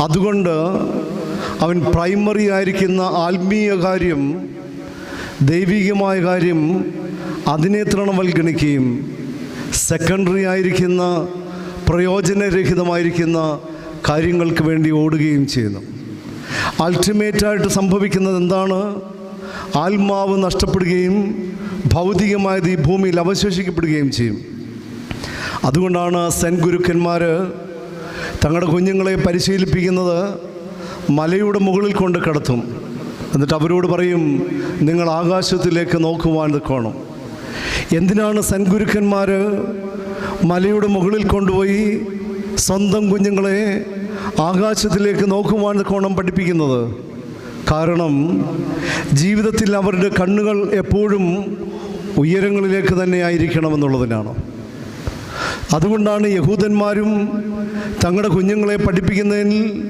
അതുകൊണ്ട് അവൻ പ്രൈമറി ആയിരിക്കുന്ന ആത്മീയ കാര്യം ദൈവികമായ കാര്യം അതിനെ തൃണവൽഗണിക്കുകയും സെക്കൻഡറി ആയിരിക്കുന്ന പ്രയോജനരഹിതമായിരിക്കുന്ന കാര്യങ്ങൾക്ക് വേണ്ടി ഓടുകയും ചെയ്യുന്നു. അൾട്ടിമേറ്റായിട്ട് സംഭവിക്കുന്നത് എന്താണ്? ആത്മാവ് നഷ്ടപ്പെടുകയും ഭൗതികമായത് ഈ ഭൂമിയിൽ അവശേഷിക്കപ്പെടുകയും ചെയ്യും. അതുകൊണ്ടാണ് സെൻ ഗുരുക്കന്മാർ തങ്ങളുടെ കുഞ്ഞുങ്ങളെ പരിശീലിപ്പിക്കുന്നത് മലയുടെ മുകളിൽ കൊണ്ട് കിടത്തും. എന്നിട്ട് അവരോട് പറയും നിങ്ങൾ ആകാശത്തിലേക്ക് നോക്കുവാൻ നിൽക്കണം. എന്തിനാണ് സൻഗുരുക്കന്മാർ മലയുടെ മുകളിൽ കൊണ്ടുപോയി സ്വന്തം കുഞ്ഞുങ്ങളെ ആകാശത്തിലേക്ക് നോക്കുവാൻ നിൽക്കണം പഠിപ്പിക്കുന്നത്? കാരണം ജീവിതത്തിൽ അവരുടെ കണ്ണുകൾ എപ്പോഴും ഉയരങ്ങളിലേക്ക് തന്നെ ആയിരിക്കണമെന്നുള്ളതിനാണ്. അതുകൊണ്ടാണ് യഹൂദന്മാരും തങ്ങളുടെ കുഞ്ഞുങ്ങളെ പഠിപ്പിക്കുന്നതിൽ